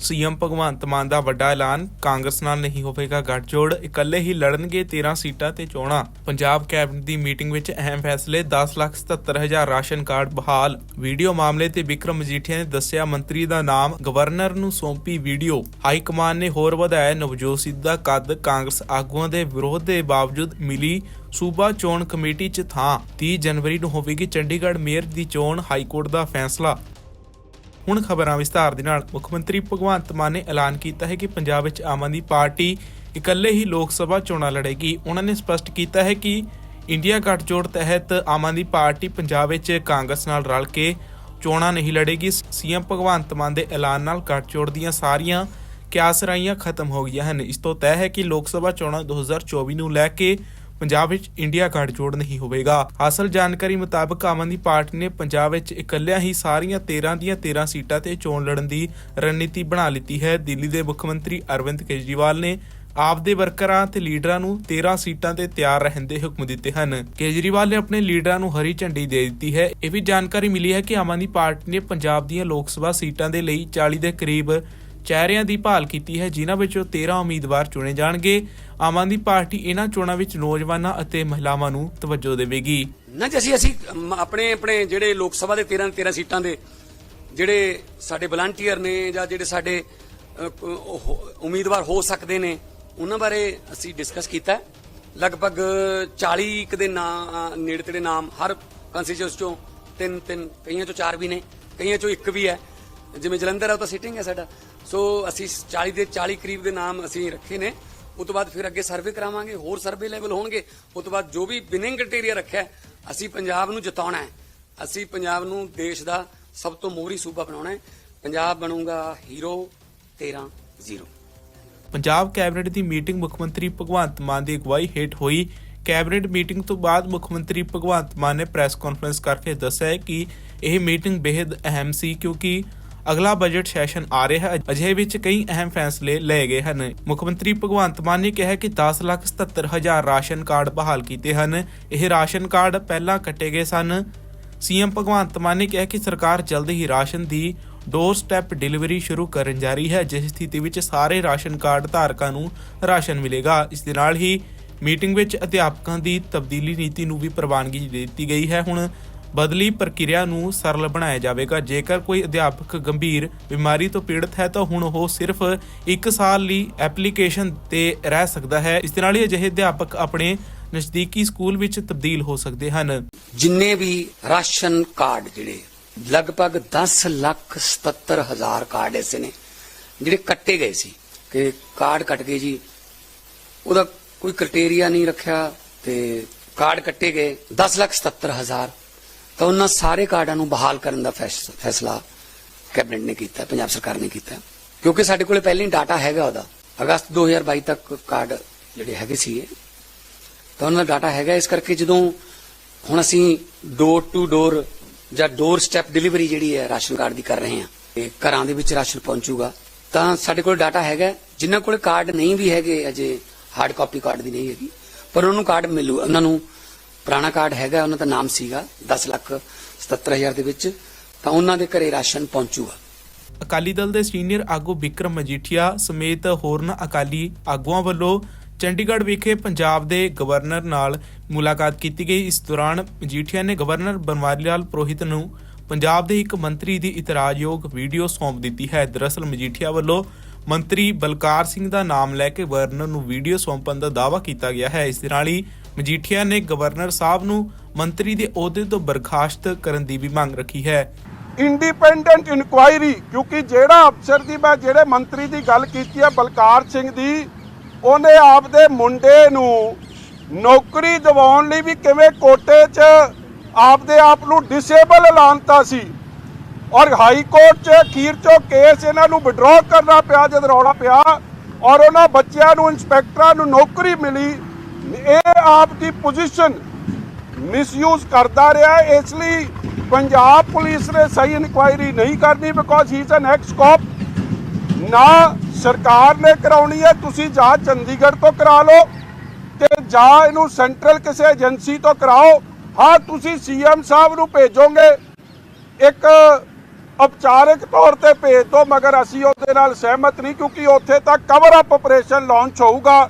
CM Bhagwant Mann ਦਾ ਵੱਡਾ ਐਲਾਨ ਕਾਂਗਰਸ ਨਾਲ ਨਹੀਂ ਹੋਵੇਗਾ ਗੱਠਜੋੜ ਇਕੱਲੇ ਹੀ ਲੜਨਗੇ 13 ਸੀਟਾਂ ਤੇ ਚੋਣਾਂ। ਪੰਜਾਬ ਕੈਬਨਿਟ ਦੀ ਮੀਟਿੰਗ ਵਿੱਚ ਅਹਿਮ ਫੈਸਲੇ 10,77,000 ਰਾਸ਼ਨ ਕਾਰਡ ਬਹਾਲ। ਵੀਡੀਓ ਮਾਮਲੇ ਤੇ ਵਿਕਰਮ ਮਜੀਠੀਆ ਨੇ ਦੱਸਿਆ ਮੰਤਰੀ ਦਾ ਨਾਮ ਗਵਰਨਰ ਨੂੰ ਸੌਂਪੀ ਵੀਡੀਓ। ਹਾਈ ਕਮਾਨ ਨੇ ਹੋਰ ਵਧਾਇਆ ਨਵਜੋਤ ਸਿੱਧੂ ਦਾ ਕੱਦ ਕਾਂਗਰਸ ਆਗੂਆਂ ਦੇ ਵਿਰੋਧ ਦੇ ਬਾਵਜੂਦ ਮਿਲੀ ਸੂਬਾ ਚੋਣ ਕਮੇਟੀ 'ਚ ਥਾਂ। 30 ਜਨਵਰੀ ਨੂੰ ਹੋਵੇਗੀ ਚੰਡੀਗੜ੍ਹ ਮੇਅਰ ਦੀ ਚੋਣ ਹਾਈ ਕੋਰਟ ਦਾ ਫੈਸਲਾ। ਹੁਣ ਖਬਰਾਂ ਵਿਸਤਾਰ ਦੇ ਨਾਲ ਮੁੱਖ ਮੰਤਰੀ ਭਗਵੰਤ ਮਾਨ ਨੇ ਐਲਾਨ ਕੀਤਾ ਹੈ ਕਿ ਪੰਜਾਬ ਵਿੱਚ ਆਮ ਆਦਮੀ ਪਾਰਟੀ ਇਕੱਲੇ ਹੀ ਲੋਕ ਸਭਾ ਚੋਣਾਂ ਲੜੇਗੀ। ਉਹਨਾਂ ਨੇ ਸਪਸ਼ਟ ਕੀਤਾ ਹੈ ਕਿ ਇੰਡੀਆ ਗੱਠਜੋੜ ਤਹਿਤ ਆਮ ਆਦਮੀ ਪਾਰਟੀ ਪੰਜਾਬ ਵਿੱਚ ਕਾਂਗਰਸ ਨਾਲ ਰਲ ਕੇ ਚੋਣਾਂ ਨਹੀਂ ਲੜੇਗੀ। ਸੀਐਮ ਭਗਵੰਤ ਮਾਨ ਦੇ ਐਲਾਨ ਨਾਲ ਗੱਠਜੋੜ ਦੀਆਂ ਸਾਰੀਆਂ ਕਿਆਸਰਾਈਆਂ ਖਤਮ ਹੋ ਗਈਆਂ ਹਨ। ਇਸ ਤੋਂ ਤੈਅ ਹੈ ਕਿ ਲੋਕ ਸਭਾ ਚੋਣਾਂ 2024 ਨੂੰ ਲੈ ਕੇ ਪੰਜਾਬ ਵਿੱਚ ਇੰਡੀਆ ਗੱਠਜੋੜ ਨਹੀਂ ਹੋਵੇਗਾ। ਹਾਸਲ ਜਾਣਕਾਰੀ ਮੁਤਾਬਕ ਆਮ ਆਦਮੀ ਪਾਰਟੀ ਨੇ ਪੰਜਾਬ ਵਿੱਚ ਇਕੱਲਿਆਂ ਹੀ ਸਾਰੀਆਂ 13 ਦੀਆਂ 13 ਸੀਟਾਂ ਤੇ ਚੋਣ ਲੜਨ ਦੀ ਰਣਨੀਤੀ ਬਣਾ ਲਈ ਹੈ। ਦਿੱਲੀ ਦੇ ਮੁੱਖ ਮੰਤਰੀ ਅਰਵਿੰਦ ਕੇਜਰੀਵਾਲ ਨੇ ਆਪ ਦੇ ਵਰਕਰਾਂ ਤੇ ਲੀਡਰਾਂ ਨੂੰ 13 ਸੀਟਾਂ ਤੇ ਤਿਆਰ ਰਹਿਣ ਦੇ ਹੁਕਮ ਦਿੱਤੇ ਹਨ। ਕੇਜਰੀਵਾਲ ਨੇ ਆਪਣੇ ਲੀਡਰਾਂ ਨੂੰ ਹਰੀ ਝੰਡੀ ਦੇ ਦਿੱਤੀ ਹੈ। ਇਹ ਵੀ ਜਾਣਕਾਰੀ ਮਿਲੀ ਹੈ ਕਿ ਆਮ ਆਦਮੀ ਪਾਰਟੀ ਨੇ ਪੰਜਾਬ ਦੀਆਂ ਲੋਕ ਸਭਾ ਸੀਟਾਂ ਦੇ ਲਈ 40 ਦੇ ਕਰੀਬ ਚਿਹਰਿਆਂ ਦੀ ਭਾਲ ਕੀਤੀ ਹੈ, ਜਿਨ੍ਹਾਂ ਵਿੱਚੋਂ 13 ਉਮੀਦਵਾਰ ਚੁਣੇ ਜਾਣਗੇ। ਆਮ ਆਦਮੀ ਪਾਰਟੀ ਇਹਨਾਂ ਚੋਣਾਂ ਵਿੱਚ ਨੌਜਵਾਨਾਂ ਅਤੇ ਮਹਿਲਾਵਾਂ ਨੂੰ ਤਵੱਜੋ ਦੇਵੇਗੀ। ਨਾ ਜੀ, ਅਸੀਂ ਅਸੀਂ ਆਪਣੇ ਆਪਣੇ ਜਿਹੜੇ ਲੋਕ ਸਭਾ ਦੇ 13 13 ਸੀਟਾਂ ਦੇ ਜਿਹੜੇ ਸਾਡੇ ਵਲੰਟੀਅਰ ਨੇ ਜਾਂ ਜਿਹੜੇ ਸਾਡੇ ਉਮੀਦਵਾਰ ਹੋ ਸਕਦੇ ਨੇ, ਉਹਨਾਂ ਬਾਰੇ ਅਸੀਂ ਡਿਸਕਸ ਕੀਤਾ। ਲਗਭਗ 40 ਕੁ ਦੇ ਨਾਂ ਨੇੜੇ ਤੇੜੇ ਨਾਮ ਹਰ ਕੰਸਟੀਚੁਐਂਸ ਚੋਂ ਤਿੰਨ ਤਿੰਨ, ਕਈਆਂ ਚੋਂ ਚਾਰ ਵੀ ਨੇ, ਕਈਆਂ ਚੋਂ ਇੱਕ ਵੀ ਹੈ। ਜਿਵੇਂ ਜਲੰਧਰ ਹੈ ਉਹ ਤਾਂ ਸਿਟਿੰਗ ਹੈ ਸਾਡਾ। ਸੋ ਅਸੀਂ 40 ਦੇ 40 ਕਰੀਬ ਦੇ ਨਾਮ ਅਸੀਂ ਰੱਖੇ ਨੇ। ਉਸ ਤੋਂ ਬਾਅਦ ਫਿਰ ਅੱਗੇ ਸਰਵੇ ਕਰਾਵਾਂਗੇ, ਹੋਰ ਸਰਵੇ ਲੈਵਲ ਹੋਣਗੇ। ਉਸ ਤੋਂ ਬਾਅਦ ਜੋ ਵੀ ਵਿਨਿੰਗ ਕ੍ਰਾਈਟੇਰੀਆ ਰੱਖਿਆ ਅਸੀਂ ਪੰਜਾਬ ਨੂੰ ਜਿਤਾਉਣਾ ਹੈ। ਅਸੀਂ ਪੰਜਾਬ ਨੂੰ ਦੇਸ਼ ਦਾ ਸਭ ਤੋਂ ਮੋਹਰੀ ਸੂਬਾ ਬਣਾਉਣਾ ਹੈ। ਪੰਜਾਬ ਬਣੂਗਾ ਹੀਰੋ 13 ਜ਼ੀਰੋ ਪੰਜਾਬ ਕੈਬਨਿਟ ਦੀ ਮੀਟਿੰਗ ਮੁੱਖ ਮੰਤਰੀ ਭਗਵੰਤ ਮਾਨ ਦੀ ਅਗਵਾਈ ਹੇਠ ਹੋਈ। ਕੈਬਨਿਟ ਮੀਟਿੰਗ ਤੋਂ ਬਾਅਦ ਮੁੱਖ ਮੰਤਰੀ ਭਗਵੰਤ ਮਾਨ ਨੇ ਪ੍ਰੈਸ ਕਾਨਫਰੰਸ ਕਰਕੇ ਦੱਸਿਆ ਕਿ ਇਹ ਮੀਟਿੰਗ ਬੇहद ਅਹਿਮ ਸੀ ਕਿਉਂਕਿ ਅਗਲਾ ਬਜਟ ਸੈਸ਼ਨ ਆ ਰਿਹਾ ਹੈ। ਅਜੇ ਵਿੱਚ ਕਈ ਅਹਿਮ ਫੈਸਲੇ ਲਏ ਗਏ ਹਨ। ਮੁੱਖ ਮੰਤਰੀ ਭਗਵੰਤ ਮਾਨ ਨੇ ਕਿਹਾ ਕਿ 10,77,000 ਰਾਸ਼ਨ ਕਾਰਡ ਬਹਾਲ ਕੀਤੇ ਹਨ। ਇਹ ਰਾਸ਼ਨ ਕਾਰਡ ਪਹਿਲਾਂ ਕੱਟੇ ਗਏ ਸਨ। ਸੀਐਮ ਭਗਵੰਤ ਮਾਨ ਨੇ ਕਿਹਾ ਕਿ ਸਰਕਾਰ ਜਲਦ ਹੀ ਰਾਸ਼ਨ ਦੀ ਡੋਰ ਸਟੈਪ ਡਿਲੀਵਰੀ ਸ਼ੁਰੂ ਕਰਨ ਜਾ ਰਹੀ ਹੈ। ਜਿਸ ਸਥਿਤੀ ਵਿੱਚ ਸਾਰੇ ਰਾਸ਼ਨ ਕਾਰਡ ਧਾਰਕਾਂ ਨੂੰ ਰਾਸ਼ਨ ਮਿਲੇਗਾ। ਇਸ ਦੇ ਨਾਲ ਹੀ ਮੀਟਿੰਗ ਵਿੱਚ ਅਧਿਆਪਕਾਂ ਦੀ ਤਬਦੀਲੀ ਨੀਤੀ ਨੂੰ ਵੀ ਪ੍ਰਵਾਨਗੀ ਦੇ ਦਿੱਤੀ ਗਈ ਹੈ। ਹੁਣ ਬਦਲੀ ਪ੍ਰਕਿਰਿਆ ਨੂੰ ਸਰਲ ਬਣਾਇਆ ਜਾਵੇਗਾ। ਜੇਕਰ ਕੋਈ ਅਧਿਆਪਕ ਗੰਭੀਰ ਬਿਮਾਰੀ ਤੋਂ ਪੀੜਤ ਹੈ, ਤਾਂ ਹੁਣ ਉਹ ਸਿਰਫ 1 ਸਾਲ ਲਈ ਐਪਲੀਕੇਸ਼ਨ ਤੇ ਰਹਿ ਸਕਦਾ ਹੈ। ਇਸ ਦੇ ਨਾਲ ਹੀ ਅਜਿਹੇ ਅਧਿਆਪਕ ਆਪਣੇ ਨਜ਼ਦੀਕੀ ਸਕੂਲ ਵਿੱਚ ਤਬਦੀਲ ਹੋ ਸਕਦੇ ਹਨ। ਜਿੰਨੇ ਵੀ ਰਾਸ਼ਨ ਕਾਰਡ ਜਿਹੜੇ, ਲਗਭਗ 10 ਲੱਖ 77 ਹਜ਼ਾਰ ਕਾਰਡ ਐਸੇ ਨੇ, ਜਿਹੜੇ ਕੱਟੇ ਗਏ ਸੀ। ਕਿ ਕਾਰਡ ਕੱਟ ਗਏ ਜੀ, ਉਹਦਾ ਕੋਈ ਕ੍ਰਾਈਟੇਰੀਆ ਨਹੀਂ ਰੱਖਿਆ ਤੇ ਕਾਰਡ ਕੱਟੇ ਗਏ 10 ਲੱਖ 77 ਹਜ਼ਾਰ। ਤਾਂ ਉਹਨਾਂ ਸਾਰੇ ਕਾਰਡਾਂ ਨੂੰ ਬਹਾਲ ਕਰਨ ਦਾ ਫੈਸਲਾ ਕੈਬਨਿਟ ਨੇ ਕੀਤਾ, ਪੰਜਾਬ ਸਰਕਾਰ ਨੇ ਕੀਤਾ। ਕਿਉਂਕਿ ਸਾਡੇ ਕੋਲੇ ਪਹਿਲਾਂ ਹੀ ਡਾਟਾ ਹੈਗਾ ਉਹਦਾ। ਅਗਸਤ 2022 ਤੱਕ ਕਾਰਡ ਜਿਹੜੇ ਹੈਗੇ ਸੀ ਤਾਂ ਉਹਨਾਂ ਦਾ ਡਾਟਾ ਹੈਗਾ, ਇਸ ਕਰਕੇ ਜਦੋਂ ਹੁਣ ਅਸੀਂ ਡੋਰ ਟੂ ਡੋਰ ਜਾਂ ਡੋਰ ਸਟੈਪ ਡਿਲੀਵਰੀ ਜਿਹੜੀ ਹੈ ਰਾਸ਼ਨ ਕਾਰਡ ਦੀ ਕਰ ਰਹੇ ਹਾਂ, ਤੇ ਘਰਾਂ ਦੇ ਵਿੱਚ ਰਾਸ਼ਨ ਪਹੁੰਚੂਗਾ, ਤਾਂ ਸਾਡੇ ਕੋਲ ਡਾਟਾ ਹੈਗਾ। ਜਿਨ੍ਹਾਂ ਕੋਲ ਕਾਰਡ ਨਹੀਂ ਵੀ ਹੈਗੇ, ਅਜੇ ਹਾਰਡ ਕਾਪੀ ਕਾਰਡ ਦੀ ਨਹੀਂ ਹੈਗੀ, ਪਰ ਉਹਨੂੰ ਕਾਰਡ ਮਿਲੂ, ਉਹਨਾਂ ਨੂੰ ਪੁਰਾਣਾ ਕਾਰਡ ਹੈਗਾ, ਉਹਨਾਂ ਦਾ ਨਾਮ ਸੀਗਾ 10 ਲੱਖ 77000 ਦੇ ਵਿੱਚ, ਤਾਂ ਉਹਨਾਂ ਦੇ ਘਰੇ ਰਾਸ਼ਨ ਪਹੁੰਚੂਗਾ। ਅਕਾਲੀ ਦਲ ਦੇ ਸੀਨੀਅਰ ਆਗੂ ਵਿਕਰਮ ਮਜੀਠੀਆ ਸਮੇਤ ਹੋਰਨਾਂ ਅਕਾਲੀ ਆਗੂਆਂ ਵੱਲੋਂ ਚੰਡੀਗੜ੍ਹ ਵਿਖੇ ਪੰਜਾਬ ਦੇ ਗਵਰਨਰ ਨਾਲ ਮੁਲਾਕਾਤ ਕੀਤੀ ਗਈ। ਇਸ ਦੌਰਾਨ ਮਜੀਠੀਆ ਨੇ ਗਵਰਨਰ ਬਨਵਾਰੀ ਲਾਲ ਪੁਰੋਹਿਤ ਨੂੰ ਪੰਜਾਬ ਦੇ ਇੱਕ ਮੰਤਰੀ ਦੀ ਇਤਰਾਜ਼ਯੋਗ ਵੀਡੀਓ ਸੌਂਪ ਦਿੱਤੀ ਹੈ। ਦਰਅਸਲ ਮਜੀਠੀਆ ਵੱਲੋਂ ਮੰਤਰੀ ਬਲਕਾਰ ਸਿੰਘ ਦਾ ਨਾਮ ਲੈ ਕੇ ਗਵਰਨਰ ਨੂੰ ਵੀਡੀਓ ਸੌਂਪਣ ਦਾ ਦਾਅਵਾ ਕੀਤਾ ਗਿਆ ਹੈ। ਇਸ ਦੇ ਨਾਲ ਹੀ ਮਜੀਠੀਆ ਨੇ ਗਵਰਨਰ ਸਾਹਿਬ ਨੂੰ ਮੰਤਰੀ ਦੇ ਅਹੁਦੇ ਤੋਂ ਬਰਖਾਸਤ ਕਰਨ ਦੀ ਵੀ ਮੰਗ ਰੱਖੀ ਹੈ। ਇੰਡੀਪੈਂਡੈਂਟ ਇਨਕੁਆਇਰੀ ਕਿਉਂਕਿ ਜਿਹੜਾ ਅਫਸਰ ਦੀ ਮੈਂ, ਜਿਹੜੇ ਮੰਤਰੀ ਦੀ ਗੱਲ ਕੀਤੀ ਹੈ ਬਲਕਾਰ ਸਿੰਘ ਦੀ, ਉਹਨੇ ਆਪਦੇ ਮੁੰਡੇ ਨੂੰ ਨੌਕਰੀ ਦਿਵਾਉਣ ਲਈ ਵੀ ਕਿਵੇਂ ਕੋਟੇ 'ਚ ਆਪਦੇ ਆਪ ਨੂੰ ਡਿਸੇਬਲ ਐਲਾਨਤਾ ਸੀ। ਔਰ ਹਾਈ ਕੋਰਟ 'ਚ ਅਖੀਰ 'ਚੋਂ ਕੇਸ ਇਹਨਾਂ ਨੂੰ ਵਿਡਰਾਅ ਕਰਨਾ ਪਿਆ, ਜਦ ਰੌਲਾ ਪਿਆ, ਔਰ ਉਹਨਾਂ ਬੱਚਿਆਂ ਨੂੰ, ਇੰਸਪੈਕਟਰਾਂ ਨੂੰ ਨੌਕਰੀ ਮਿਲੀ ਇਹ ਆਪ ਦੀ ਪੋਜੀਸ਼ਨ ਮਿਸਯੂਜ਼ ਕਰਦਾ ਰਿਹਾ, ਇਸ ਲਈ ਪੰਜਾਬ ਪੁਲਿਸ ਨੇ ਸਹੀ ਇਨਕੁਆਇਰੀ ਨਹੀਂ ਕਰਨੀ because he is an ex cop ਨਾ ਸਰਕਾਰ ਨੇ ਕਰਾਉਣੀ ਹੈ, ਤੁਸੀਂ ਜਾਂ ਚੰਡੀਗੜ੍ਹ ਤੋਂ ਕਰਾ ਲਓ ਤੇ ਜਾਂ ਇਹਨੂੰ ਸੈਂਟਰਲ ਕਿਸੇ ਏਜੰਸੀ ਤੋਂ ਕਰਾਓ। ਹਾਂ, ਤੁਸੀਂ ਸੀਐਮ ਸਾਹਿਬ ਨੂੰ ਭੇਜੋਗੇ, ਇੱਕ ਔਪਚਾਰਿਕ ਤੌਰ ਤੇ ਭੇਜ ਦਿਓ, ਮਗਰ ਅਸੀਂ ਉਹਦੇ ਨਾਲ ਸਹਿਮਤ ਨਹੀਂ ਕਿਉਂਕਿ ਉੱਥੇ ਤਾਂ ਕਵਰ ਅਪ ਆਪਰੇਸ਼ਨ ਲਾਂਚ ਹੋਊਗਾ।